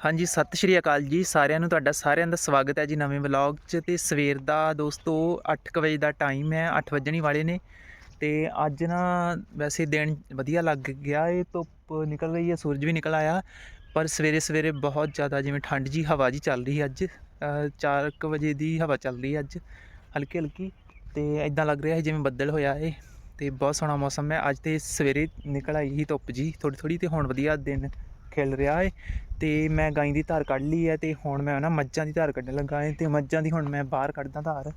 ਹਾਂਜੀ, ਸਤਿ ਸ਼੍ਰੀ ਅਕਾਲ ਜੀ ਸਾਰਿਆਂ ਨੂੰ, ਤੁਹਾਡਾ ਸਾਰਿਆਂ ਦਾ ਸਵਾਗਤ ਹੈ ਜੀ ਨਵੇਂ ਵਲੌਗ 'ਚ ਤੇ ਸਵੇਰ ਦਾ ਦੋਸਤੋ 8:00 ਵਜੇ ਦਾ ਟਾਈਮ ਹੈ 8 ਵੱਜਣੀ ਵਾਲੇ ਨੇ ਤੇ ਅੱਜ ਨਾ ਵੈਸੇ ਦਿਨ ਵਧੀਆ ਲੱਗ ਗਿਆ ਏ, ਧੁੱਪ ਨਿਕਲ ਰਹੀ ਹੈ, ਸੂਰਜ ਵੀ ਨਿਕਲ ਆਇਆ ਪਰ ਸਵੇਰੇ ਸਵੇਰੇ ਬਹੁਤ ਜ਼ਿਆਦਾ ਜਿਵੇਂ ਠੰਡ ਜੀ ਹਵਾ ਜੀ ਚੱਲ ਰਹੀ ਹੈ ਅੱਜ। 4:00 ਵਜੇ ਦੀ ਹਵਾ ਚੱਲ ਰਹੀ ਹੈ ਅੱਜ ਹਲਕੀ ਹਲਕੀ ਤੇ ਇਦਾਂ ਲੱਗ ਰਿਹਾ ਹੈ ਜਿਵੇਂ ਬੱਦਲ ਹੋਇਆ ਏ ਤੇ ਬਹੁਤ ਸੋਹਣਾ ਮੌਸਮ ਹੈ। ਅੱਜ ਤੇ ਸਵੇਰੇ ਨਿਕਲ ਆਈ ਸੀ ਧੁੱਪ ਜੀ ਥੋੜੀ ਥੋੜੀ ਤੇ ਹੁਣ ਵਧੀਆ ਦਿਨ ਖਿਲ ਰਿਹਾ ਏ ਤੇ ਮੈਂ ਗਾਂ ਦੀ ਧਾਰ ਕੱਢ ਲਈ ਹੈ ਤੇ ਹੁਣ ਮੈਂ ਨਾ ਮੱਝਾਂ ਦੀ ਧਾਰ ਕੱਢਣ ਲੱਗਾ ਏ ਤੇ ਮੱਝਾਂ ਦੀ ਹੁਣ ਮੈਂ ਬਾਹਰ ਕੱਢਦਾ ਧਾਰ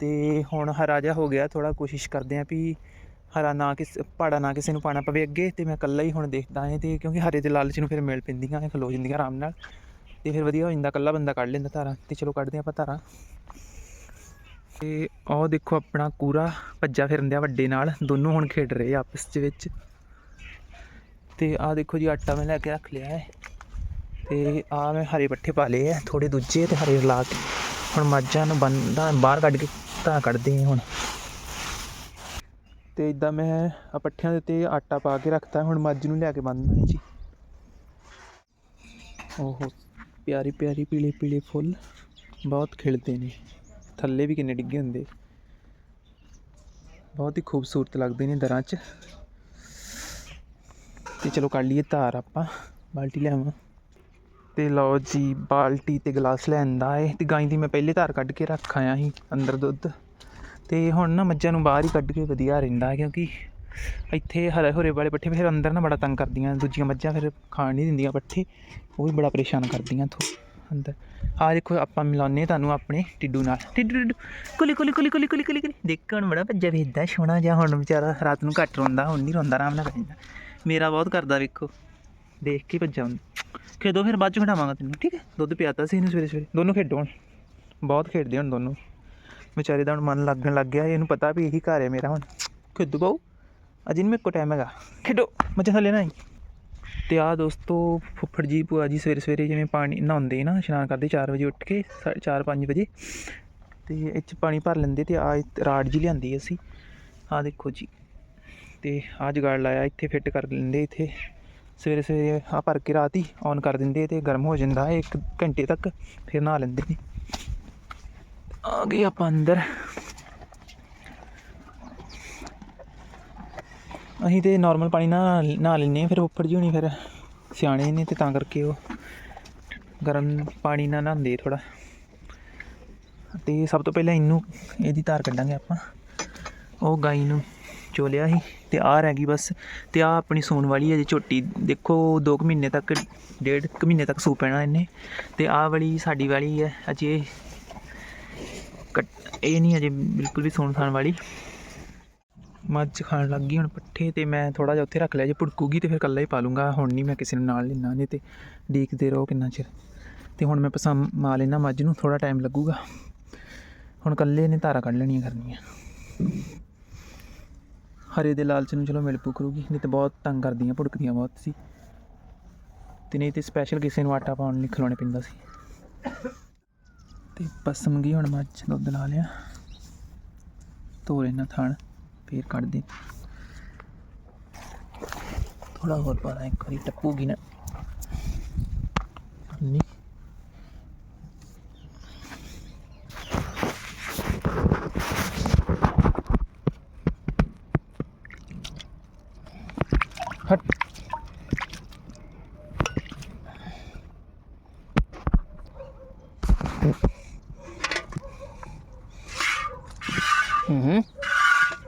ਤੇ ਹੁਣ ਹਰਾ ਜਿਹਾ ਹੋ ਗਿਆ ਥੋੜਾ ਕੋਸ਼ਿਸ਼ ਕਰਦੇ ਆਂ ਵੀ ਹਰਾ ਨਾ ਕਿਸ, ਪਾੜਾ ਨਾ ਕਿਸੇ ਨੂੰ ਪਾਣਾ ਪਵੇ ਅੱਗੇ ਤੇ ਮੈਂ ਇਕੱਲਾ ਹੀ ਹੁਣ ਦੇਖਦਾ ਏ ਤੇ ਕਿਉਂਕਿ ਹਰੇ ਦੇ ਲਾਲਚ ਨੂੰ ਫਿਰ ਮਿਲ ਪੈਂਦੀਆਂ ਏ, ਖਲੋ ਜਾਂਦੀਆਂ ਆਰਾਮ ਨਾਲ ਤੇ ਫਿਰ ਵਧੀਆ ਹੋ ਜਾਂਦਾ, ਇਕੱਲਾ ਬੰਦਾ ਕੱਢ ਲੈਂਦਾ ਧਾਰਾਂ ਤੇ ਚਲੋ ਕੱਢਦੇ ਆਪਾਂ ਧਾਰਾਂ ਤੇ ਉਹ ਦੇਖੋ ਆਪਣਾ ਕੂਰਾ ਭੱਜਾ ਫਿਰਨ ਦਿਆ ਵੱਡੇ ਨਾਲ, ਦੋਨੋਂ ਹੁਣ ਖੇਡ ਰਹੇ ਆਪਸ ਦੇ ਵਿੱਚ। ਤੇ ਆਹ ਦੇਖੋ ਜੀ, ਆਟਾ ਮੈਂ ਲੈ ਕੇ ਰੱਖ ਲਿਆ ਹੈ। ਤੇ ਆ ਮੈਂ ਹਰੇ ਪੱਠੇ ਪਾ ਲਏ ਆ ਥੋੜੇ ਦੂਜੇ ਤੇ ਹਰੇ ਲਾ ਕੇ। ਹੁਣ ਮੱਝਾਂ ਨੂੰ ਬੰਦਾ ਬਾਹਰ ਕੱਢ ਕੇ ਤਾਂ ਕੱਢਦੇ ਆ ਹੁਣ। ਤੇ ਇਦਾਂ ਮੈਂ ਆ ਪੱਠਿਆਂ ਦੇ ਉੱਤੇ ਆਟਾ ਪਾ ਕੇ ਰੱਖਤਾ, ਹੁਣ ਮੱਝ ਨੂੰ ਲੈ ਕੇ ਬੰਨ੍ਹਣਾ ਹੈ ਜੀ। ਓਹੋ, ਪਿਆਰੀ ਪਿਆਰੀ ਪੀਲੇ ਪੀਲੇ ਫੁੱਲ ਬਹੁਤ ਖਿਲਦੇ ਨੇ। ਥੱਲੇ ਵੀ ਕਿੰਨੇ ਡਿੱਗੇ ਹੁੰਦੇ। ਬਹੁਤ ਹੀ ਖੂਬਸੂਰਤ ਲੱਗਦੇ ਨੇ ਦਰਾਂ 'ਚ। ਤੇ ਚਲੋ ਕੱਢ ਲਈਏ ਧਾਰ ਆਪਾਂ, ਬਾਲਟੀ ਲਿਆਵਾਂ। ਤੇ ਲਓ ਜੀ, ਬਾਲਟੀ ਤੇ ਗਲਾਸ ਲੈਂਦਾ ਏ, ਤੇ ਗਾਂ ਦੀ ਮੈਂ ਪਹਿਲੇ ਧਾਰ ਕੱਢ ਕੇ ਰੱਖ ਆਇਆ ਸੀ, ਅੰਦਰ ਦੁੱਧ। ਤੇ ਹੁਣ ਨਾ ਮੱਝਾਂ ਨੂੰ ਬਾਹਰ ਹੀ ਕੱਢ ਕੇ ਵਧੀਆ ਰਹਿੰਦਾ ਕਿਉਂਕਿ ਇੱਥੇ ਹਰੇ ਹੋਰੇ ਵਾਲੇ ਪੱਠੇ ਫਿਰ ਅੰਦਰ ਨਾ ਬੜਾ ਤੰਗ ਕਰਦੀਆਂ, ਦੂਜੀਆਂ ਮੱਝਾਂ ਫਿਰ ਖਾਣ ਨਹੀਂ ਦਿੰਦੀਆਂ ਪੱਠੇ, ਉਹ ਵੀ ਬੜਾ ਪਰੇਸ਼ਾਨ ਕਰਦੀਆਂ ਥੋ ਅੰਦਰ। ਆ ਦੇਖੋ, ਆਪਾਂ ਮਿਲਾਉਂਦੇ ਤੁਹਾਨੂੰ ਆਪਣੇ ਟਿੱਡੂ ਨਾਲ। ਟਿੱਡੂ ਟਿੱਡੂ, ਕੁਲੀ ਕੁਲੀ ਕੁਲੀ ਕੁਲੀ ਕੁਲੀ ਕੁਲੀ ਕੁਲੀ। ਦੇਖ ਹੁਣ ਬੜਾ ਭੱਜਿਆ ਵੇਖਦਾ ਸੋਹਣਾ ਜਿਹਾ ਹੁਣ ਵਿਚਾਰਾ, ਰਾਤ ਨੂੰ ਘੱਟ ਰੋਂਦਾ, ਹੁਣ ਨਹੀਂ ਰੋਂਦਾ, ਆਰਾਮ ਨਾਲ ਪੈਂਦਾ ਮੇਰਾ ਬਹੁਤ ਕਰਦਾ ਵੇਖੋ। ਦੇਖ ਕੇ ਭੱਜਾ ਹੁੰਦਾ ਖੇਡੋ ਫਿਰ ਬਾਅਦ ਚ ਖਿਡਾਵਾਂਗਾ ਤੈਨੂੰ, ਠੀਕ ਹੈ? ਦੁੱਧ ਪਿਆਤਾ ਸੀ ਇਹਨੂੰ ਸਵੇਰੇ ਸਵੇਰੇ। ਦੋਨੋਂ ਖੇਡੋ ਹੁਣ। ਬਹੁਤ ਖੇਡਦੇ ਹੁਣ ਦੋਨੋਂ। ਵਿਚਾਰੇ ਦਾ ਹੁਣ ਮਨ ਲੱਗਣ ਲੱਗ ਗਿਆ, ਇਹਨੂੰ ਪਤਾ ਵੀ ਇਹੀ ਘਰ ਹੈ ਮੇਰਾ ਹੁਣ। ਖੇਡੋ ਬਾਊ, ਅਜੇ ਨਹੀਂ ਮੇਰੇ ਟਾਈਮ ਹੈਗਾ। ਖੇਡੋ, ਮੱਝਾਂ ਥੱਲੇ ਨਾ ਆਈ। ਤੇ ਆ ਦੋਸਤੋ ਫੁੱਫੜ ਜੀ ਭੂਆ ਜੀ ਸਵੇਰੇ ਸਵੇਰੇ ਜਿਵੇਂ ਪਾਣੀ ਨਹਾਉਂਦੇ ਨਾ, ਇਸ਼ਨਾਨ ਕਰਦੇ 4 ਵਜੇ ਉੱਠ ਕੇ 4-5 ਵਜੇ। ਤੇ ਇਹ 'ਚ ਪਾਣੀ ਭਰ ਲੈਂਦੇ ਤੇ ਆ ਰਾੜ ਜੀ ਲਿਆਂਦੀ ਅਸੀਂ। ਆ ਦੇਖੋ ਜੀ। ਤੇ ਆ ਜਗਾੜ ਲਾਇਆ, ਇੱਥੇ ਫਿੱਟ ਕਰ ਲੈਂਦੇ ਇੱਥੇ। ਸਵੇਰੇ ਸਵੇਰੇ ਆ ਭਰ ਕੇ ਰਾਤ ਹੀ ਔਨ ਕਰ ਦਿੰਦੇ ਤੇ ਗਰਮ ਹੋ ਜਾਂਦਾ ਹੈ ਇੱਕ ਘੰਟੇ ਤੱਕ ਫਿਰ ਨਹਾ ਲੈਂਦੇ ਨੇ। ਆ ਗਏ ਆਪਾਂ ਅੰਦਰ। ਅਸੀਂ ਤੇ ਨਾਰਮਲ ਪਾਣੀ ਨਾਲ ਨਹਾ ਲੈਂਦੇ ਫਿਰ ਉੱਪਰ ਜੀ ਹੋਣੀ ਫਿਰ ਸਿਆਣੇ ਨੇ ਤੇ ਤਾਂ ਕਰਕੇ ਉਹ ਗਰਮ ਪਾਣੀ ਨਾਲ ਨਹਾਉਂਦੇ ਥੋੜਾ ਤੇ ਸਭ ਤੋਂ ਪਹਿਲਾਂ ਇਹਨੂੰ, ਇਹਦੀ ਧਾਰ ਕੱਢਾਂਗੇ ਆਪਾਂ, ਉਹ ਗਾਈ ਨੂੰ। ਚੋਲਿਆ ਸੀ ਤੇ ਆਹ ਰਹਿ ਗਈ ਬਸ ਤੇ ਆਹ ਆਪਣੀ ਸੂਣ ਵਾਲੀ ਹੈ ਜੇ ਝੋਟੀ। ਦੇਖੋ 2 ਮਹੀਨੇ ਤੱਕ, ਡੇਢ ਕੁ ਮਹੀਨੇ ਤੱਕ ਸੂ ਪੈਣਾ ਇਹਨੇ। ਤੇ ਆਹ ਵਾਲੀ ਸਾਡੀ ਵਾਲੀ ਹੈ, ਅਜੇ ਕੱਟ- ਇਹ ਨਹੀਂ ਅਜੇ ਬਿਲਕੁਲ ਵੀ ਸੂਣ ਖਾਣ ਵਾਲੀ। ਮੱਝ ਖਾਣ ਲੱਗ ਗਈ ਹੁਣ ਪੱਠੇ ਤੇ ਮੈਂ ਥੋੜਾ ਜਿਹਾ ਉੱਥੇ ਰੱਖ ਲਿਆ, ਜੇ ਭੁੜਕੂਗੀ ਤੇ ਫਿਰ ਇਕੱਲਾ ਹੀ ਪਾ ਲੂੰਗਾ। ਹੁਣ ਨਹੀਂ ਮੈਂ ਕਿਸੇ ਨੂੰ ਨਾਲ ਲੈਣਾ ਨਹੀਂ ਤੇ ਡੀਕਦੇ ਰਹੋ ਕਿੰਨਾ ਚਿਰ। ਤੇ ਹੁਣ ਮੈਂ ਪਸੰਦ ਮਾ ਲੈਣਾ ਮੱਝ ਨੂੰ ਥੋੜਾ ਟਾਈਮ ਲੱਗੂਗਾ। ਹੁਣ ਇਕੱਲੇ ਨੇ ਧਾਰਾ ਕੱਢ ਲੈਣੀਆਂ ਕਰਨੀਆਂ। ਹਰੇ ਦੇ ਲਾਲਚ ਨੂੰ ਚਲੋ ਮਿਲ ਪੂ ਕਰੂਗੀ ਨਹੀਂ ਤਾਂ ਬਹੁਤ ਤੰਗ ਕਰਦੀਆਂ, ਭੁੜਕਦੀਆਂ ਬਹੁਤ ਸੀ। ਤੇ ਨਹੀਂ ਤੇ ਸਪੈਸ਼ਲ ਕਿਸੇ ਨੂੰ ਆਟਾ ਪਾਉਣ ਲਈ ਖਿਲਾਉਣੇ ਪੈਂਦਾ ਸੀ। ਤੇ ਪਸਮ ਗਈ, ਹੁਣ ਮੱਝ ਦੁੱਧ ਲਾ ਲਿਆ। ਧੋ ਨਾ ਥਾਣ, ਫੇਰ ਕੱਢ ਦੇ ਥੋੜਾ ਹੋਰ ਪਾ ਦਾਂ ਇੱਕ ਵਾਰੀ ਟੱਪੂਗੀ ਨਾ।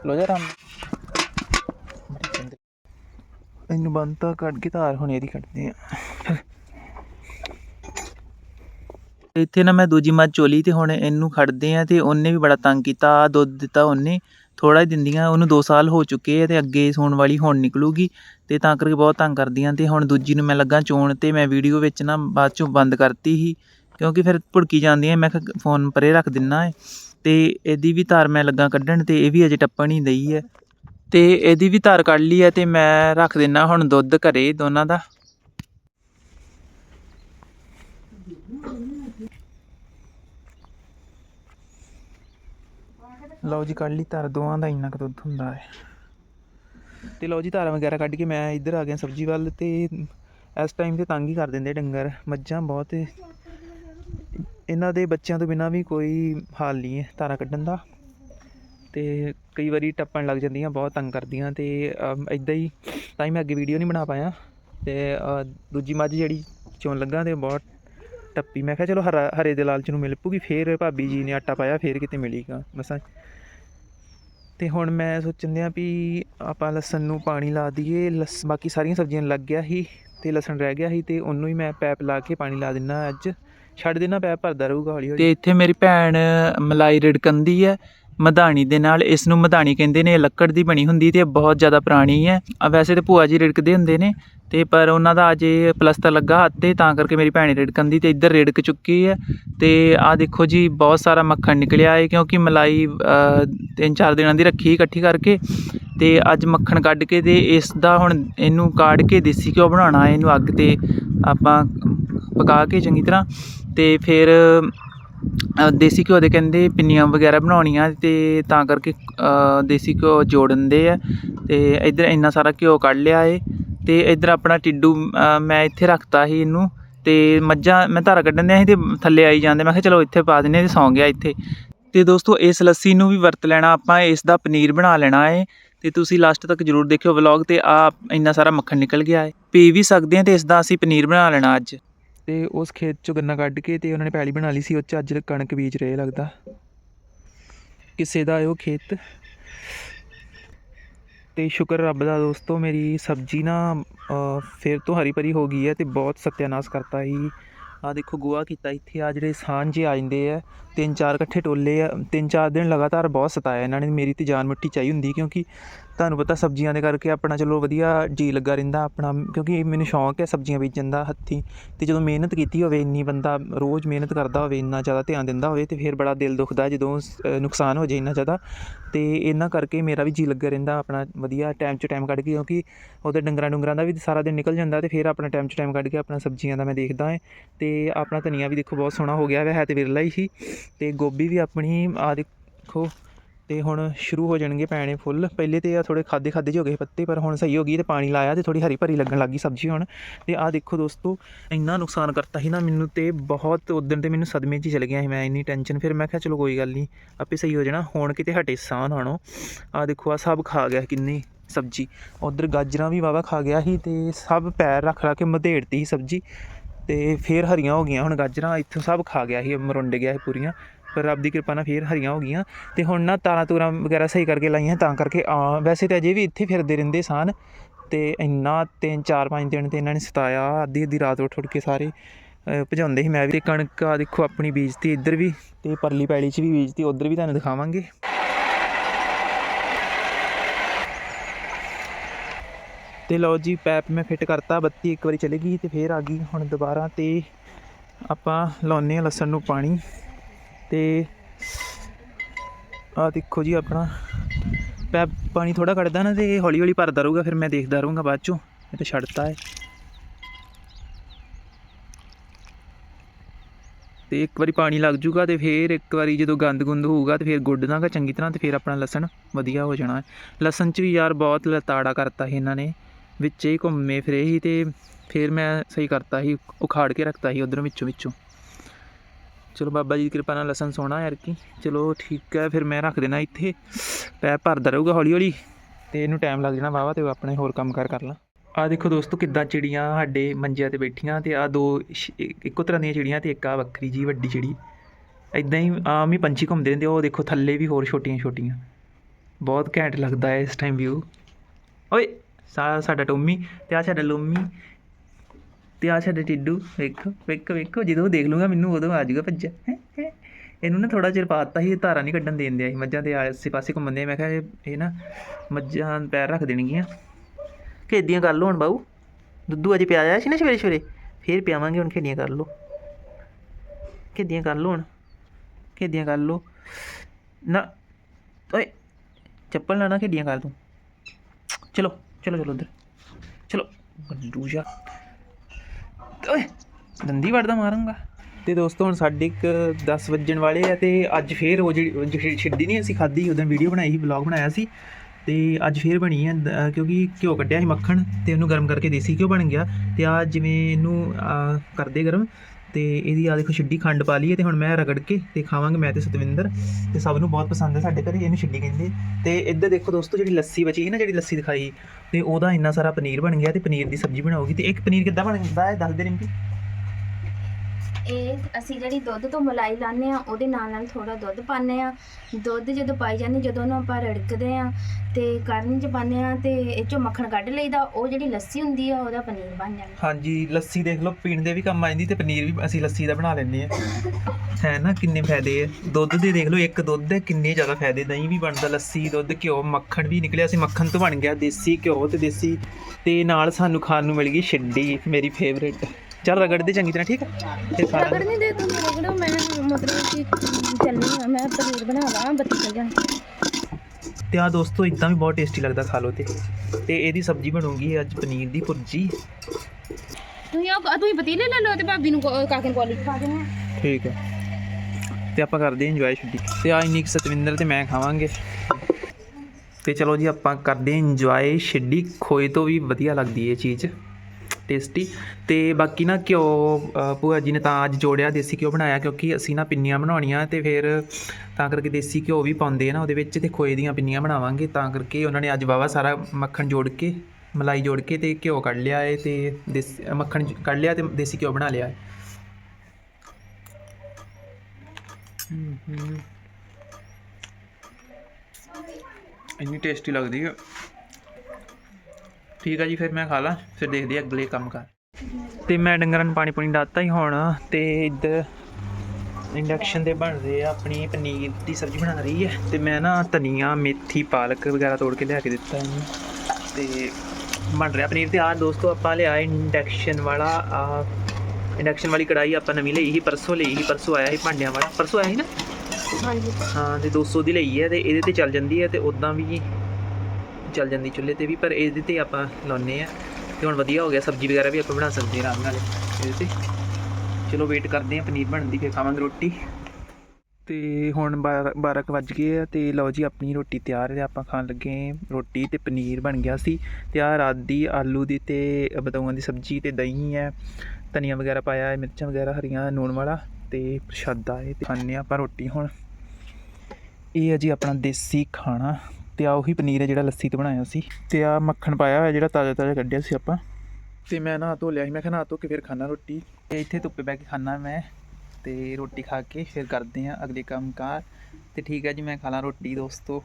ਲੋ ਜਾ ਰਾਮ ਇਹਨੂੰ ਬੰਤਾ ਕੱਢ ਕੇ ਧਾਰ ਹੁਣ ਇਹਦੀ ਕੱਢਦੇ ਆ ਇੱਥੇ ਨਾ ਮੈਂ ਦੂਜੀ ਮੱਝ ਚੋਲੀ ਤੇ ਹੁਣ ਇਹਨੂੰ ਖੜਦੇ ਆ ਤੇ ਉਹਨੇ ਵੀ ਬੜਾ ਤੰਗ ਕੀਤਾ ਦੁੱਧ ਦਿੱਤਾ ਉਹਨੇ। ਥੋੜਾ ਹੀ ਦਿੰਦੀਆਂ ਉਹਨੂੰ 2 ਸਾਲ ਹੋ ਚੁੱਕੇ ਆ ਤੇ ਅੱਗੇ ਸੌਣ ਵਾਲੀ ਹੁਣ ਨਿਕਲੂਗੀ ਤੇ ਤਾਂ ਕਰਕੇ ਬਹੁਤ ਤੰਗ ਕਰਦੀਆਂ। ਤੇ ਹੁਣ ਦੂਜੀ ਨੂੰ ਮੈਂ ਲੱਗਾ ਚੋਣ ਤੇ ਮੈਂ ਵੀਡੀਓ ਵਿੱਚ ਨਾ ਬਾਅਦ ਚੋਂ ਬੰਦ ਕਰਤੀ ਸੀ। ਕਿਉਂਕਿ ਫਿਰ ਭੁੜਕੀ ਜਾਂਦੀ ਹੈ ਮੈਂ ਕਿਹਾ ਫੋਨ ਪਰੇ ਰੱਖ ਦਿੰਨਾ ਹੈ ਤੇ ਇਹਦੀ ਵੀ ਧਾਰ ਮੈਂ ਲੱਗਾ ਕੱਢਣ ਤੇ ਇਹ ਵੀ ਅਜੇ ਟੱਪਣ ਹੀ ਦਈ ਹੈ ਤੇ ਇਹਦੀ ਵੀ ਧਾਰ ਕੱਢ ਲਈ ਹੈ ਤੇ ਮੈਂ ਰੱਖ ਦਿੰਨਾ ਹੁਣ ਦੁੱਧ ਘਰੇ ਦੋਨਾਂ ਦਾ। ਲਓ ਜੀ, ਕੱਢ ਲਈ ਧਾਰ, ਦੋਵਾਂ ਦਾ ਇੰਨਾ ਕੁ ਦੁੱਧ ਹੁੰਦਾ ਹੈ ਤੇ ਲਓ ਜੀ, ਧਾਰਾਂ ਵਗੈਰਾ ਕੱਢ ਕੇ ਮੈਂ ਇੱਧਰ ਆ ਗਿਆ ਸਬਜ਼ੀ ਵੱਲ ਤੇ ਇਸ ਟਾਈਮ ਤੇ ਤੰਗ ਹੀ ਕਰ ਦਿੰਦੇ ਡੰਗਰ, ਮੱਝਾਂ ਬਹੁਤ ਇਹਨਾਂ ਦੇ ਬੱਚਿਆਂ ਤੋਂ ਬਿਨਾਂ ਵੀ ਕੋਈ ਹਾਲ ਨਹੀਂ ਹੈ ਧਾਰਾਂ ਕੱਢਣ ਦਾ। ਤੇ ਕਈ ਵਾਰੀ ਟੱਪਣ ਲੱਗ ਜਾਂਦੀਆਂ, ਬਹੁਤ ਤੰਗ ਕਰਦੀਆਂ ਤੇ ਇਦਾਂ ਹੀ ਤਾਂ ਹੀ ਮੈਂ ਅੱਗੇ ਵੀਡੀਓ ਨਹੀਂ ਬਣਾ ਪਾਇਆ। ਤੇ ਦੂਜੀ ਮੱਝ ਜਿਹੜੀ ਚੋਣ ਲੱਗਾ ਤੇ ਬਹੁਤ ਟੱਪੀ। ਮੈਂ ਕਿਹਾ ਚਲੋ ਹਰਾ, ਹਰੇ ਦੇ ਲਾਲਚ ਨੂੰ ਮਿਲ ਪੂਗੀ, ਫੇਰ ਭਾਬੀ ਜੀ ਨੇ ਆਟਾ ਪਾਇਆ, ਫੇਰ ਕਿਤੇ ਮਿਲੇਗਾ। ਮਸਾਂ ਤੇ ਹੁਣ ਮੈਂ ਸੋਚਣ ਦਿਆਂ ਵੀ ਆਪਾਂ ਲਸਣ ਨੂੰ ਪਾਣੀ ਲਾ ਦਈਏ, ਲਸ, ਬਾਕੀ ਸਾਰੀਆਂ ਸਬਜ਼ੀਆਂ ਲੱਗ ਗਿਆ ਸੀ ਤੇ ਲਸਣ ਰਹਿ ਗਿਆ ਸੀ ਤੇ ਉਹਨੂੰ ਹੀ ਮੈਂ ਪੈਪ ਲਾ ਕੇ ਪਾਣੀ ਲਾ ਦਿੰਨਾ ਅੱਜ। ਛੱਡ ਦੇਣਾ ਪੈਪ ਭਰਦਾ ਰਹੂਗਾ ਹੌਲੀ ਹੌਲੀ। ਤੇ ਇੱਥੇ ਮੇਰੀ ਭੈਣ, ਮਲਾਈ ਰਿੜਕੰਦੀ ਹੈ, ਮਧਾਣੀ ਦੇ ਨਾਲ ਇਸ ਨੂੰ ਮਧਾਣੀ ਕਹਿੰਦੇ ਨੇ ਲੱਕੜ ਦੀ ਬਣੀ ਹੁੰਦੀ ਤੇ ਬਹੁਤ ਜ਼ਿਆਦਾ ਪੁਰਾਣੀ ਹੈ। ਵੈਸੇ ਤੇ ਭੂਆ ਜੀ ਰਿੜਕਦੇ ਹੁੰਦੇ ਨੇ, ਤੇ ਪਰ ਉਹਨਾਂ ਦਾ ਅੱਜ ਇਹ ਪਲਸਤਰ ਲੱਗਾ ਹੱਥ ਤੇ, ਤਾਂ ਕਰਕੇ ਮੇਰੀ ਭੈਣ ਰਿੜਕਣ ਦੀ ਤੇ ਇੱਧਰ ਰਿੜਕ ਚੁੱਕੀ ਹੈ। ਤੇ ਆ ਦੇਖੋ ਜੀ, ਬਹੁਤ ਸਾਰਾ ਮੱਖਣ ਨਿਕਲਿਆ ਹੈ ਕਿਉਂਕਿ ਮਲਾਈ ਤਿੰਨ ਚਾਰ ਦਿਨਾਂ ਦੀ ਰੱਖੀ ਇਕੱਠੀ ਕਰਕੇ, ਤੇ ਅੱਜ ਮੱਖਣ ਕੱਢ ਕੇ ਤੇ ਇਸ ਦਾ ਹੁਣ ਇਹਨੂੰ ਕਾੜ ਕੇ ਦੇਸੀ ਘਿਓ ਬਣਾਉਣਾ ਹੈ ਇਹਨੂੰ ਅੱਗ ਤੇ ਆਪਾਂ ਪਕਾ ਕੇ ਚੰਗੀ ਤਰ੍ਹਾਂ ਅਤੇ ਫਿਰ ਦੇਸੀ ਘਿਓ ਦੇ ਕਹਿੰਦੇ ਪਿੰਨੀਆਂ ਵਗੈਰਾ ਬਣਾਉਣੀਆਂ ਅਤੇ ਤਾਂ ਕਰਕੇ ਦੇਸੀ ਘਿਓ ਜੋੜ ਦਿੰਦੇ ਆ ਅਤੇ ਇੱਧਰ ਇੰਨਾ ਸਾਰਾ ਘਿਓ ਕੱਢ ਲਿਆ ਏ ਅਤੇ ਇੱਧਰ ਆਪਣਾ ਟਿੱਡੂ ਮੈਂ ਇੱਥੇ ਰੱਖਤਾ ਸੀ ਇਹਨੂੰ ਅਤੇ ਮੱਝਾਂ, ਮੈਂ ਧਾਰਾ ਕੱਢਣ ਦਿਆ ਸੀ ਅਤੇ ਥੱਲੇ ਆਈ ਜਾਂਦੇ, ਮੈਂ ਕਿਹਾ ਚਲੋ ਇੱਥੇ ਪਾ ਦਿੰਦੇ ਅਤੇ ਸੌਂ ਗਿਆ ਇੱਥੇ। ਅਤੇ ਦੋਸਤੋ ਇਸ ਲੱਸੀ ਨੂੰ ਵੀ ਵਰਤ ਲੈਣਾ, ਆਪਾਂ ਇਸ ਦਾ ਪਨੀਰ ਬਣਾ ਲੈਣਾ ਏ ਤੇ ਤੁਸੀਂ ਲਾਸਟ ਤੱਕ ਜਰੂਰ ਦੇਖਿਓ ਵਲੌਗ ਤੇ ਆ ਇੰਨਾ ਸਾਰਾ ਮੱਖਣ ਨਿਕਲ ਗਿਆ ਏ। ਪੀ ਵੀ ਸਕਦੇ ਆ ਤੇ ਇਸ ਦਾ ਅਸੀਂ ਪਨੀਰ ਬਣਾ ਲੈਣਾ ਅੱਜ। ਤੇ ਉਸ ਖੇਤ ਚੋਂ ਗੰਨਾ ਕੱਢ ਕੇ ਤੇ ਉਹਨਾਂ ਨੇ ਪੈਲੀ ਬਣਾ ਲਈ ਸੀ ਉਹ 'ਚ ਅੱਜ ਕਣਕ ਬੀਜ ਰਹੇ ਲੱਗਦਾ। ਕਿਸੇ ਦਾ ਉਹ ਖੇਤ। ਤੇ ਸ਼ੁਕਰ ਰੱਬ ਦਾ ਦੋਸਤੋ ਮੇਰੀ ਸਬਜ਼ੀ ਨਾ ਅ, ਫਿਰ ਤੋਂ ਹਰੀ ਭਰੀ ਹੋ ਗਈ ਹੈ ਤੇ ਬਹੁਤ ਸਤਿਆਨਾਸ਼ ਕਰਤਾ ਸੀ। ਆ ਦੇਖੋ ਗੋਆ ਕੀਤਾ ਇੱਥੇ। ਆ ਜਿਹੜੇ ਸਾਂਝੇ ਆ ਜਾਂਦੇ ਆ ਤਿੰਨ ਚਾਰ ਇਕੱਠੇ ਟੋਲੇ ਆ ਤਿੰਨ ਚਾਰ ਦਿਨ ਲਗਾਤਾਰ ਬਹੁਤ ਸਤਾਇਆ ਇਹਨਾਂ ਨੇ। ਮੇਰੀ ਤੇ ਜਾਨ ਮਿੱਟੀ ਚਾਹੀ ਹੁੰਦੀ ਕਿਉਂਕਿ ਤੁਹਾਨੂੰ ਪਤਾ ਸਬਜ਼ੀਆਂ ਦੇ ਕਰਕੇ ਆਪਣਾ ਚਲੋ ਵਧੀਆ ਜੀ ਲੱਗਾ ਰਹਿੰਦਾ ਆਪਣਾ ਕਿਉਂਕਿ ਮੈਨੂੰ ਸ਼ੌਂਕ ਹੈ ਸਬਜ਼ੀਆਂ ਬੀਜਣ ਦਾ ਹੱਥੀਂ। ਤੇ ਜਦੋਂ ਮਿਹਨਤ ਕੀਤੀ ਹੋਵੇ ਇੰਨੀ ਬੰਦਾ ਰੋਜ਼ ਮਿਹਨਤ ਕਰਦਾ ਹੋਵੇ ਇੰਨਾ ਜ਼ਿਆਦਾ ਧਿਆਨ ਦਿੰਦਾ ਹੋਵੇ ਤੇ ਫਿਰ ਬੜਾ ਦਿਲ ਦੁਖਦਾ ਜਦੋਂ ਅ, ਨੁਕਸਾਨ ਹੋ ਜਾਏ ਇੰਨਾ ਜ਼ਿਆਦਾ। ਤੇ ਇਹਨਾਂ ਕਰਕੇ ਮੇਰਾ ਵੀ ਜੀ ਲੱਗਾ ਰਹਿੰਦਾ ਆਪਣਾ ਵਧੀਆ ਟਾਈਮ 'ਚ ਟਾਈਮ ਕੱਢ ਕੇ ਕਿਉਂਕਿ ਉਹਦੇ ਡੰਗਰਾਂ ਡੁੰਗਰਾਂ ਦਾ ਵੀ ਸਾਰਾ ਦਿਨ ਨਿਕਲ ਜਾਂਦਾ ਤੇ ਫਿਰ ਆਪਣਾ ਟਾਈਮ 'ਚ ਟਾਈਮ ਕੱਢ ਕੇ ਆਪਣਾ ਸਬਜ਼ੀਆਂ ਦਾ ਮੈਂ ਦੇਖਦਾ ਹਾਂ। ਤੇ ਆਪਣਾ ਧਨੀਆ ਵੀ ਦੇਖੋ ਬਹੁਤ ਸੋਹਣਾ ਹੋ ਗਿਆ ਹੈ ਤੇ ਵਿਰਲਾ ਹੀ ਸੀ। ਤੇ ਗੋਭੀ ਵੀ ਆਪਣੀ ਆ ਦੇਖੋ ਤੇ ਹੁਣ ਸ਼ੁਰੂ ਹੋ ਜਾਣਗੇ ਪੈਣੇ ਫੁੱਲ। ਪਹਿਲੇ ਤੇ ਆ ਥੋੜੇ ਖਾਦੇ ਖਾਦੇ ਜਿਹੇ ਹੋ ਗਏ ਪੱਤੇ, ਪਰ ਹੁਣ ਸਹੀ ਹੋ ਗਈ ਤੇ ਪਾਣੀ ਲਾਇਆ ਤੇ ਥੋੜੀ ਹਰੀ ਭਰੀ ਲੱਗਣ ਲੱਗੀ ਸਬਜ਼ੀ ਹੁਣ। ਤੇ ਆ ਦੇਖੋ ਦੋਸਤੋ, ਇੰਨਾ ਨੁਕਸਾਨ ਕਰਤਾ ਸੀ ਨਾ ਮੈਨੂੰ ਤੇ ਬਹੁਤ ਉਦੋਂ ਤੇ ਮੈਨੂੰ ਸਦਮੇ 'ਚ ਹੀ ਚਲ ਗਿਆ ਸੀ ਮੈਂ, ਇੰਨੀ ਟੈਨਸ਼ਨ ਫਿਰ ਮੈਂ ਕਿਹਾ ਚਲੋ ਕੋਈ ਗੱਲ ਨਹੀਂ, ਆਪੇ ਸਹੀ ਹੋ ਜਾਣਾ, ਹੁਣ ਕਿਤੇ ਹਟੇ ਸਾਹ ਨਾਲੋਂ। ਆ ਦੇਖੋ ਆ ਸਭ ਖਾ ਗਿਆ ਕਿੰਨੀ ਸਬਜ਼ੀ। ਉਧਰ ਗਾਜਰਾਂ ਵੀ ਵਾਵਾ ਖਾ ਗਿਆ ਸੀ ਤੇ ਸਭ ਪੈਰ ਰੱਖ ਰੱਖ ਕੇ ਮਧੇੜਤੀ ਸੀ ਸਬਜ਼ੀ। ਤੇ ਫੇਰ ਹਰੀਆਂ ਹੋ ਗਈਆਂ, ਹੁਣ ਗਾਜਰਾਂ ਇੱਥੋਂ ਸਭ ਖਾ ਗਿਆ ਸੀ, ਮਰੁੰਡ ਗਿਆ ਸੀ ਪੂਰੀਆਂ। ਪਰ ਰੱਬ ਦੀ ਕਿਰਪਾ ਨਾਲ ਫੇਰ ਹਰੀਆਂ ਹੋ ਗਈਆਂ ਤੇ ਹੁਣ ਨਾ ਤਾਰਾਂ ਤੂਰਾਂ ਵਗੈਰਾ ਸਹੀ ਕਰਕੇ ਲਾਈਆਂ ਤਾਂ ਕਰਕੇ ਆ ਵੈਸੇ ਤਾਂ ਅਜੇ ਵੀ ਇੱਥੇ ਫਿਰਦੇ ਰਹਿੰਦੇ ਸਨ ਤੇ ਇੰਨਾ ਤਿੰਨ, ਚਾਰ, ਪੰਜ ਦਿਨ ਤੇ ਇਹਨਾਂ ਨੇ ਸਤਾਇਆ, ਅੱਧੀ ਅੱਧੀ ਰਾਤ ਉੱਠ ਉੱਠ ਕੇ ਸਾਰੇ ਭਜਾਉਂਦੇ ਸੀ ਮੈਂ ਵੀ ਤੇ ਕਣਕ ਆ ਦੇਖੋ ਆਪਣੀ ਬੀਜਤੀ ਇੱਧਰ ਵੀ ਤੇ ਪਰਲੀ ਪੈਲੀ 'ਚ ਵੀ ਬੀਜਤੀ, ਉੱਧਰ ਵੀ ਤੁਹਾਨੂੰ ਦਿਖਾਵਾਂਗੇ। ਤੇ ਲਓ ਜੀ, ਪੈਪ ਮੈਂ ਫਿੱਟ ਕਰਤਾ, ਬੱਤੀ ਇੱਕ ਵਾਰੀ ਚਲੀ ਗਈ ਤੇ ਫੇਰ ਆ ਗਈ ਹੁਣ ਦੁਬਾਰਾ ਤੇ ਆਪਾਂ ਲਾਉਨੇ ਆ ਲਸਣ ਨੂੰ ਪਾਣੀ। ਤੇ ਆ ਦੇਖੋ ਜੀ ਆਪਣਾ। ਪੈਪ ਪਾਣੀ ਥੋੜਾ ਕੱਢਦਾ ਨਾ ਤੇ ਹੌਲੀ ਹੌਲੀ ਭਰਦਾ ਰਹੂਗਾ, ਫਿਰ ਮੈਂ ਦੇਖਦਾ ਰਹੂੰਗਾ ਬਾਅਦ ਚੋਂ। ਇਹ ਤਾਂ ਛੱਡਤਾ ਹੈ ਤੇ ਇੱਕ ਵਾਰੀ ਪਾਣੀ ਲੱਗ ਜੂਗਾ ਤੇ ਫਿਰ ਇੱਕ ਵਾਰੀ ਜਦੋਂ ਗੰਦ ਗੁੰਦ ਹੋਊਗਾ ਤੇ ਫਿਰ ਗੁੱਡ ਦਾਂਗਾ ਚੰਗੀ ਤਰ੍ਹਾਂ ਤੇ ਫਿਰ ਆਪਣਾ ਲਸਣ ਵਧੀਆ ਹੋ ਜਾਣਾ ਹੈ ਲਸਣ 'ਚ ਵੀ ਯਾਰ ਬਹੁਤ ਲਤਾੜਾ ਕਰਤਾ ਸੀ ਇਹਨਾਂ ਨੇ। ਵਿੱਚੇ ਹੀ ਘੁੰਮੇ ਫਿਰੇ ਸੀ ਤੇ ਫਿਰ ਮੈਂ ਸਹੀ ਕਰਤਾ ਸੀ, ਉਖਾੜ ਕੇ ਰੱਖਤਾ ਸੀ ਉਧਰੋਂ ਵਿੱਚੋਂ ਵਿੱਚੋਂ ਚਲੋ ਬਾਬਾ ਜੀ ਦੀ ਕਿਰਪਾ ਨਾਲ ਲਸਣ ਸੋਹਣਾ ਯਾਰ ਕੀ ਚਲੋ ਠੀਕ ਹੈ, ਫਿਰ ਮੈਂ ਰੱਖ ਦੇਣਾ ਇੱਥੇ। ਪੈ ਭਰਦਾ ਰਹੂਗਾ ਹੌਲੀ ਹੌਲੀ। ਤੇ ਇਹਨੂੰ ਟਾਈਮ ਲੱਗ ਜਾਣਾ ਵਾਵਾ ਤੇ ਆਪਣੇ ਹੋਰ ਕੰਮ ਕਾਰ ਕਰ ਲਾਂ। ਆ ਦੇਖੋ ਦੋਸਤੋ ਕਿੱਦਾਂ ਚਿੜੀਆਂ ਸਾਡੇ ਮੰਜਿਆਂ ਤੇ ਬੈਠੀਆਂ ਤੇ ਆ ਦੋ ਇੱਕੋ ਤਰ੍ਹਾਂ ਦੀਆਂ ਚਿੜੀਆਂ ਤੇ ਇੱਕ ਆ ਵੱਖਰੀ ਜੀ ਵੱਡੀ ਚਿੜੀ। ਇਦਾਂ ਹੀ ਆਮ ਹੀ ਪੰਛੀ ਘੁੰਮਦੇ ਰਹਿੰਦੇ ਉਹ ਦੇਖੋ ਥੱਲੇ ਵੀ ਹੋਰ ਛੋਟੀਆਂ ਛੋਟੀਆਂ। ਬਹੁਤ ਘੈਂਟ ਲੱਗਦਾ ਹੈ ਇਸ ਟਾਈਮ ਵਿਊ ਓਏ ਸਾਡਾ ਟੋਮੀ ਤੇ ਆ ਸਾਡਾ ਲੋਮੀ। ਤੇ ਆ ਸਾਡੇ ਟਿੱਡੂ, ਵੇਖੋ ਵੇਖੋ ਵੇਖੋ, ਜਦੋਂ ਦੇਖ ਲੂੰਗਾ ਮੈਨੂੰ ਉਦੋਂ ਆ ਜਾਊਗਾ ਭੱਜਾ ਇਹਨੂੰ ਨਾ ਥੋੜਾ ਚਿਰ ਪਾਤਾ ਸੀ ਧਾਰਾ ਨਹੀਂ ਕੱਢਣ ਦੇਣ ਦਿਆ ਸੀ। ਮੱਝਾਂ ਤੇ ਆਸੇ ਪਾਸੇ ਘੁੰਮਣ ਦੇ ਮੈਂ ਕਿਹਾ ਇਹ- ਨਾ ਮੱਝਾਂ ਪੈਰ ਰੱਖ ਦੇਣਗੀਆਂ। ਖੇਡੀਆਂ ਕਰ ਲਓ ਹੁਣ ਬਾਊ। ਦੁੱਧੂ ਅਜੇ ਪਿਆ ਆਇਆ ਸੀ ਨਾ ਸਵੇਰੇ ਸਵੇਰੇ ਫੇਰ ਪਿਆਵਾਂਗੇ, ਹੁਣ ਖੇਡੀਆਂ ਕਰ ਲਓ। ਖੇਡੀਆਂ ਕਰ ਲਓ ਹੁਣ। ਖੇਡੀਆਂ ਕਰ ਲਓ। ਨਾ, ਓਏ, ਚੱਪਲ ਨਾ ਨਾ ਖੇਡੀਆਂ ਕਰ ਤੂੰ। ਚਲੋ ਚਲੋ ਚਲੋ ਉਧਰ। ਚਲੋ ਗੱਡੂ ਜਾ। ਓਏ, ਦੰਦੀ ਵੜਦਾ ਮਾਰਾਂਗਾ। ਤੇ ਦੋਸਤੋ, ਹੁਣ ਸਾਡੇ ਇੱਕ 10 ਵੱਜਣ ਵਾਲੇ ਆ ਤੇ ਅੱਜ ਫੇਰ ਉਹ ਜਿਹੜੀ ਉਹ ਛਿੱਡੀ ਨਹੀਂ ਅਸੀਂ ਖਾਧੀ ਉਦੋਂ ਵੀਡੀਓ ਬਣਾਈ ਸੀ ਵਲੌਗ ਬਣਾਇਆ ਸੀ। ਤੇ ਅੱਜ ਫੇਰ ਬਣੀ ਹੈ ਕਿਉਂਕਿ ਘਿਓ ਕੱਢਿਆ ਸੀ ਮੱਖਣ ਤੇ ਉਹਨੂੰ ਗਰਮ ਕਰਕੇ ਦੇਸੀ ਘਿਓ ਬਣ ਗਿਆ। ਤੇ ਆ ਜਿਵੇਂ ਇਹਨੂੰ ਕਰਦੇ ਗਰਮ ਤੇ ਇਹਦੀ ਆ ਦੇਖੋ ਛਿੱਡੀ ਖੰਡ ਪਾ ਲਈ ਹੈ ਤੇ ਹੁਣ ਮੈਂ ਰਗੜ ਕੇ ਤੇ ਖਾਵਾਂਗੇ ਮੈਂ ਤੇ ਸਤਵਿੰਦਰ ਤੇ ਸਭ ਨੂੰ ਬਹੁਤ ਪਸੰਦ ਹੈ ਸਾਡੇ ਘਰੇ ਇਹਨੂੰ ਛਿੱਡੀ ਕਹਿੰਦੇ। ਤੇ ਇੱਧਰ ਦੇਖੋ ਦੋਸਤੋ ਜਿਹੜੀ ਲੱਸੀ ਬਚੀ ਸੀ ਨਾ, ਜਿਹੜੀ ਲੱਸੀ ਦਿਖਾਈ, ਤੇ ਉਹਦਾ ਇੰਨਾ ਸਾਰਾ ਪਨੀਰ ਬਣ ਗਿਆ ਤੇ ਪਨੀਰ ਦੀ ਸਬਜ਼ੀ ਬਣਾਉਗੀ ਤੇ ਇੱਕ ਪਨੀਰ ਕਿੱਦਾਂ ਬਣਦਾ ਹੈ? ਦੱਸ ਦੇ ਰਿੰਪੀ। ਇਹ ਅਸੀਂ ਜਿਹੜੀ ਦੁੱਧ ਤੋਂ ਮਲਾਈ ਲਾਉਂਦੇ ਆ ਉਹਦੇ ਨਾਲ ਨਾਲ ਥੋੜਾ ਦੁੱਧ ਪਾਉਂਦੇ ਆ ਦੁੱਧ ਜਦੋਂ ਪਾਈ ਜਾਂਦੀ, ਜਦੋਂ ਉਹਨੂੰ ਆਪਾਂ ਰੜਕਦੇ ਆ ਤੇ ਕਰਨੀ ਚ ਪਾਉਂਦੇ ਆ ਤੇ ਇਹ ਚੋਂ ਮੱਖਣ ਕੱਢ ਲਈਦਾ, ਉਹ ਜਿਹੜੀ ਲੱਸੀ ਹੁੰਦੀ ਆ, ਉਹਦਾ ਪਨੀਰ ਬਣ ਜਾਂਦਾ। ਹਾਂਜੀ, ਲੱਸੀ ਦੇਖ ਲਓ, ਪੀਣ ਦੇ ਵੀ ਕੰਮ ਆ ਜਾਂਦੀ ਤੇ ਪਨੀਰ ਵੀ ਅਸੀਂ ਲੱਸੀ ਦਾ ਬਣਾ ਲੈਂਦੇ ਆ ਹੈ ਨਾ, ਕਿੰਨੇ ਫਾਇਦੇ ਆ। ਦੁੱਧ ਦੇ ਦੇਖ ਲਓ, ਇੱਕ ਦੁੱਧ ਦੇ ਕਿੰਨੇ ਜ਼ਿਆਦਾ ਫਾਇਦੇ, ਦਹੀਂ ਵੀ ਬਣਦਾ, ਲੱਸੀ, ਦੁੱਧ, ਘਿਓ, ਮੱਖਣ ਵੀ ਨਿਕਲਿਆ ਸੀ ਮੱਖਣ ਤੋਂ ਬਣ ਗਿਆ, ਦੇਸੀ ਘਿਓ ਤੇ ਦੇਸੀ ਤੇ ਨਾਲ ਸਾਨੂੰ ਖਾਣ ਨੂੰ ਮਿਲ ਗਈ ਛਿੱਡੀ ਮੇਰੀ ਫੇਵਰੇਟ ਚੱਲ ਰਗੜਦੇ ਚੰਗੀ ਤਰ੍ਹਾਂ ਠੀਕ ਹੈ ਫਿਰ ਖਾ ਲਾਂਗੇ ਨਹੀਂ ਦੇ ਤੂੰ ਰਗੜੋ ਮੈਂ ਮਤਲਬ ਕਿ ਚੱਲਣੀ ਆ ਮੈਂ ਪਨੀਰ ਬਣਾਵਾ ਬੱਤੀ ਚੱਲ ਜਾਣ। ਤੇ ਆ ਦੋਸਤੋ ਇਦਾਂ ਵੀ ਬਹੁਤ ਟੇਸਟੀ ਲੱਗਦਾ ਖਾ ਲਓ ਤੇ। ਤੇ ਇਹਦੀ ਸਬਜ਼ੀ ਬਣੂਗੀ ਅੱਜ ਪਨੀਰ ਦੀ ਭੁਰਜੀ। ਤੁਸੀਂ ਆ ਤੁਸੀਂ ਪਤੀਲੇ ਲੈ ਲਓ ਤੇ ਭਾਬੀ ਨੂੰ ਕੋ- ਕਾਕੇ ਨੂੰ ਕੋਲੀ ਖਾ ਦੇਣਾ ਠੀਕ ਹੈ ਤੇ ਆਪਾਂ ਕਰਦੇ ਇੰਜੋਏ ਛੁੱਟੀ। ਤੇ ਆ ਇੰਨੀ ਕੁ ਸਤਵਿੰਦਰ ਤੇ ਮੈਂ ਖਾਵਾਂਗੇ। ਤੇ ਚਲੋ ਜੀ ਆਪਾਂ ਕਰਦੇ ਇੰਜੋਏ ਛਿੱਡੀ। ਖੋਏ ਤੋਂ ਵੀ ਵਧੀਆ ਲੱਗਦੀ ਇਹ ਚੀਜ਼। ਟੇਸਟੀ ਤੇ ਬਾਕੀ ਨਾ ਘਿਓ ਭੂਆ ਜੀ ਨੇ ਤਾਂ ਅੱਜ ਜੋੜਿਆ ਦੇਸੀ ਘਿਓ ਬਣਾਇਆ ਕਿਉਂਕਿ ਅਸੀਂ ਨਾ ਪਿੰਨੀਆਂ ਬਣਾਉਣੀਆਂ ਤੇ ਫਿਰ ਤਾਂ ਕਰਕੇ ਦੇਸੀ ਘਿਓ ਵੀ ਪਾਉਂਦੇ ਆ ਨਾ ਉਹਦੇ ਵਿੱਚ ਤੇ ਖੋਏ ਦੀਆਂ ਪਿੰਨੀਆਂ ਬਣਾਵਾਂਗੇ। ਤਾਂ ਕਰਕੇ ਉਹਨਾਂ ਨੇ ਅੱਜ ਵਾਵਾ ਸਾਰਾ ਮੱਖਣ ਜੋੜ ਕੇ ਮਲਾਈ ਜੋੜ ਕੇ ਤੇ ਘਿਓ ਕੱਢ ਲਿਆ ਏ ਤੇ ਦੇਸੀ ਮੱਖਣ ਕੱਢ ਲਿਆ ਤੇ ਦੇਸੀ ਘਿਓ ਬਣਾ ਲਿਆ ਇੰਨੀ ਟੇਸਟੀ ਲੱਗਦੀ ਹੈ ਠੀਕ ਹੈ ਜੀ ਫਿਰ ਮੈਂ ਖਾ ਲਾਂ ਫਿਰ ਦੇਖਦੇ ਹਾਂ ਅਗਲੇ ਕੰਮ ਕਰ। ਤੇ ਮੈਂ ਡੰਗਰਾਂ ਨੂੰ ਪਾਣੀ ਪੂਣੀ ਡਾਤਾ ਹੀ ਹੁਣ ਤੇ ਇੱਧਰ ਇੰਡਕਸ਼ਨ ਤੇ ਬਣ ਰਹੇ ਆ ਆਪਣੀ ਪਨੀਰ ਦੀ ਸਬਜ਼ੀ ਬਣਾ ਰਹੀ ਹੈ ਤੇ ਮੈਂ ਨਾ ਧਨੀਆ ਮੇਥੀ ਪਾਲਕ ਵਗੈਰਾ ਤੋੜ ਕੇ ਲਿਆ ਕੇ ਦਿੱਤਾ ਇਹਨੂੰ। ਤੇ ਬਣ ਰਿਹਾ ਪਨੀਰ ਤੇ ਆ ਦੋਸਤੋ ਆਪਾਂ ਲਿਆ ਇੰਡਕਸ਼ਨ ਵਾਲਾ ਆ ਇੰਡਕਸ਼ਨ ਵਾਲੀ ਕੜਾਈ ਆਪਾਂ ਨਵੀਂ ਲਈ ਸੀ ਪਰਸੋਂ ਲਈ ਸੀ ਪਰਸੋਂ ਆਇਆ ਸੀ ਭਾਂਡਿਆਂ ਵਾਲਾ। ਪਰਸੋਂ ਆਇਆ ਸੀ ਨਾ? ਹਾਂਜੀ। ਹਾਂ ਤੇ 200 ਦੀ ਲਈ ਹੈ ਤੇ ਇਹਦੇ ਤੇ ਚੱਲ ਜਾਂਦੀ ਹੈ ਤੇ ਉਦਾਂ ਵੀ ਚੱਲ ਜਾਂਦੀ ਚੁੱਲ੍ਹੇ ਤੇ ਵੀ, ਪਰ ਇਹਦੇ ਤੇ ਆਪਾਂ ਲਾਉਨੇ ਆ ਤੇ ਹੁਣ ਵਧੀਆ ਹੋ ਗਿਆ, ਸਬਜ਼ੀ ਵਗੈਰਾ ਵੀ ਆਪਾਂ ਬਣਾ ਸਕਦੇ ਆਰਾਮ ਨਾਲ। ਇਹਦੇ ਤੇ ਚਲੋ ਵੇਟ ਕਰਦੇ ਹਾਂ, ਪਨੀਰ ਬਣਦੀ ਫਿਰ ਖਾਵਾਂਗੇ ਰੋਟੀ। ਤੇ ਹੁਣ 12 ਕੁ ਵੱਜ ਗਏ ਆ, ਤੇ ਲਓ ਜੀ, ਆਪਣੀ ਰੋਟੀ ਤਿਆਰ ਹੈ, ਆਪਾਂ ਖਾਣ ਲੱਗੇ ਰੋਟੀ ਤੇ ਪਨੀਰ ਬਣ ਗਿਆ ਸੀ। ਤੇ ਆ ਰਾਤ ਦੀ ਆਲੂ ਦੀ ਤੇ ਬਤਾਊਆਂ ਦੀ ਸਬਜ਼ੀ ਤੇ ਦਹੀਂ ਹੈ, ਧਨੀਆ ਵਗੈਰਾ ਪਾਇਆ ਹੈ, ਮਿਰਚਾਂ ਵਗੈਰਾ, ਹਰੀਆਂ ਨੂਣ ਵਾਲਾ ਤੇ ਪ੍ਰਸ਼ਾਦਾ ਹੈ, ਤੇ ਖਾਂਦੇ ਹਾਂ ਆਪਾਂ ਰੋਟੀ ਹੁਣ। ਇਹ ਹੈ ਜੀ ਆਪਣਾ ਦੇਸੀ ਖਾਣਾ। ਤੇ ਆ ਉਹੀ ਪਨੀਰ ਹੈ ਜਿਹੜਾ ਲੱਸੀ ਤੋਂ ਬਣਾਇਆ ਸੀ ਤੇ ਆ ਮੱਖਣ ਪਾਇਆ ਹੋਇਆ ਜਿਹੜਾ ਤਾਜ਼ਾ ਤਾਜ਼ਾ ਕੱਢਿਆ ਸੀ ਆਪਾਂ। ਤੇ ਮੈਂ ਨਹਾ ਧੋ ਲਿਆ ਸੀ, ਮੈਂ ਕਿਹਾ ਨਹਾ ਧੋ ਕੇ ਫਿਰ ਖਾਣਾ ਰੋਟੀ। ਤੇ ਇੱਥੇ ਧੁੱਪੇ ਬੈ ਕੇ ਖਾਣਾ ਮੈਂ ਤੇ ਰੋਟੀ ਖਾ ਕੇ ਫਿਰ ਕਰਦੇ ਆ ਅਗਲੇ ਕੰਮ ਕਾਰ। ਤੇ ਠੀਕ ਹੈ ਜੀ, ਮੈਂ ਖਾ ਲਾਂ ਰੋਟੀ ਦੋਸਤੋ।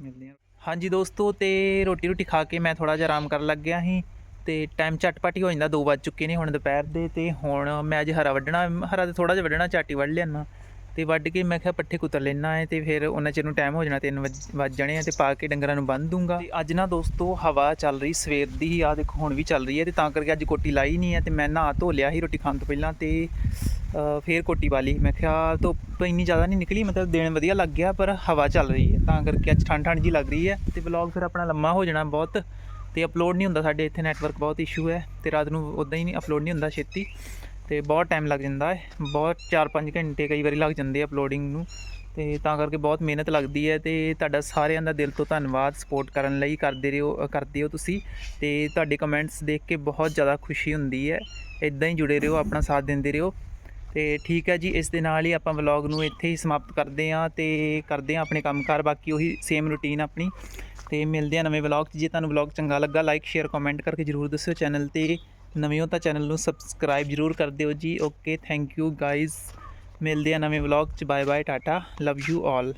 ਮਿਲਦੇ ਆ ਹਾਂਜੀ ਦੋਸਤੋ, ਤੇ ਰੋਟੀ ਰੋਟੀ ਖਾ ਕੇ ਮੈਂ ਥੋੜਾ ਜਿਹਾ ਆਰਾਮ ਕਰਨ ਲੱਗ ਗਿਆ ਸੀ। ਤੇ ਟਾਈਮ ਝਟਪਟ ਹੀ ਹੋ ਜਾਂਦਾ 2 ਵੱਜ ਚੁੱਕੇ ਨੇ ਹੁਣ ਦੁਪਹਿਰ ਦੇ ਤੇ ਹੁਣ ਮੈਂ ਅੱਜ ਹਰਾ ਵੱਢਣਾ, ਹਰਾ ਤੇ ਥੋੜਾ ਜਿਹਾ ਵੱਢਣਾ ਚਾਟੀ ਵੱਢ ਲਿਆਣਾ ਤੇ ਵੱਢ ਕੇ ਮੈਂ ਕਿਹਾ ਪੱਠੇ ਕੁਤਰ ਲੈਣਾ ਹੈ ਤੇ ਫਿਰ ਉਹਨਾਂ ਚਿਰ ਨੂੰ ਟਾਈਮ ਹੋ ਜਾਣਾ 3 ਵੱਜ ਜਾਣੇ ਆ ਤੇ ਪਾ ਕੇ ਡੰਗਰਾਂ ਨੂੰ ਬੰਨ ਦੂੰਗਾ। ਤੇ ਅੱਜ ਨਾ ਦੋਸਤੋ ਹਵਾ ਚੱਲ ਰਹੀ ਸਵੇਰ ਦੀ ਹੀ ਆ ਦੇਖੋ ਹੁਣ ਵੀ ਚੱਲ ਰਹੀ ਹੈ ਤੇ ਤਾਂ ਕਰਕੇ ਅੱਜ ਕੋਟੀ ਲਾਈ ਨਹੀਂ ਹੈ ਤੇ ਮੈਂ ਨਹਾ ਧੋ ਲਿਆ ਸੀ ਰੋਟੀ ਖਾਣ ਤੋਂ ਪਹਿਲਾਂ ਤੇ ਅ, ਫੇਰ ਕੋਟੀ ਪਾ ਲਈ। ਮੈਂ ਕਿਹਾ ਧੁੱਪ ਇੰਨੀ ਜ਼ਿਆਦਾ ਨਹੀਂ ਨਿਕਲੀ ਮਤਲਬ ਦਿਨ ਵਧੀਆ ਲੱਗ ਗਿਆ ਪਰ ਹਵਾ ਚੱਲ ਰਹੀ ਹੈ। ਤਾਂ ਕਰਕੇ ਅੱਜ ਠੰਡ ਠੰਡ ਜੀ ਲੱਗ ਰਹੀ ਹੈ ਤੇ ਵਲੌਗ ਫਿਰ ਆਪਣਾ ਲੰਮਾ ਹੋ ਜਾਣਾ ਬਹੁਤ ਤੇ ਅਪਲੋਡ ਨਹੀਂ ਹੁੰਦਾ ਸਾਡੇ ਇੱਥੇ ਨੈਟਵਰਕ ਬਹੁਤ ਇਸ਼ੂ ਹੈ ਤੇ ਰਾਤ ਨੂੰ ਉਦਾਂ ਹੀ ਨਹੀਂ ਅਪਲੋਡ ਨਹੀਂ ਹੁੰਦਾ ਛੇਤੀ। ਤੇ ਬਹੁਤ ਟਾਈਮ ਲੱਗ ਜਾਂਦਾ ਹੈ। ਬਹੁਤ 4-5 ਘੰਟੇ ਕਈ ਵਾਰੀ ਲੱਗ ਜਾਂਦੇ ਆ ਅਪਲੋਡਿੰਗ ਨੂੰ। ਤੇ ਤਾਂ ਕਰਕੇ ਬਹੁਤ ਮਿਹਨਤ ਲੱਗਦੀ ਹੈ ਤੇ ਤੁਹਾਡਾ ਸਾਰਿਆਂ ਦਾ ਦਿਲ ਤੋਂ ਧੰਨਵਾਦ ਸਪੋਰਟ ਕਰਨ ਲਈ ਕਰਦੇ ਰਹੋ ਅ, ਕਰਦੇ ਹੋ ਤੁਸੀਂ। ਤੇ ਤੁਹਾਡੇ ਕਮੈਂਟਸ ਦੇਖ ਕੇ ਬਹੁਤ ਜ਼ਿਆਦਾ ਖੁਸ਼ੀ ਹੁੰਦੀ ਹੈ। ਇਦਾਂ ਹੀ ਜੁੜੇ ਰਹੋ ਆਪਣਾ ਸਾਥ ਦਿੰਦੇ ਰਹੋ। ਤੇ ਠੀਕ ਹੈ ਜੀ ਇਸ ਦੇ ਨਾਲ ਹੀ ਆਪਾਂ ਵਲੌਗ ਨੂੰ ਇੱਥੇ ਹੀ ਸਮਾਪਤ ਕਰਦੇ ਹਾਂ ਤੇ ਕਰਦੇ ਹਾਂ ਆਪਣੇ ਕੰਮਕਾਰ ਬਾਕੀ ਉਹੀ ਸੇਮ ਰੁਟੀਨ ਆਪਣੀ। ਤੇ ਮਿਲਦੇ ਹਾਂ ਨਵੇਂ ਵਲੌਗ 'ਚ। ਜੇ ਤੁਹਾਨੂੰ ਵਲੌਗ ਚੰਗਾ ਲੱਗਾ ਲਾਈਕ ਸ਼ੇਅਰ ਕਮੈਂਟ ਕਰਕੇ ਜਰੂਰ ਦੱਸਿਓ ਚੈਨਲ ਤੇ। ਨਵੇਂ ਹੋ ਤਾਂ ਚੈਨਲ ਨੂੰ ਸਬਸਕ੍ਰਾਈਬ ਜਰੂਰ ਕਰ ਦਿਓ ਜੀ। ਓਕੇ ਥੈਂਕ ਯੂ ਗਾਇਜ਼ ਮਿਲਦੇ ਹਾਂ ਨਵੇਂ ਵਲੌਗ 'ਚ। Bye bye tata love you all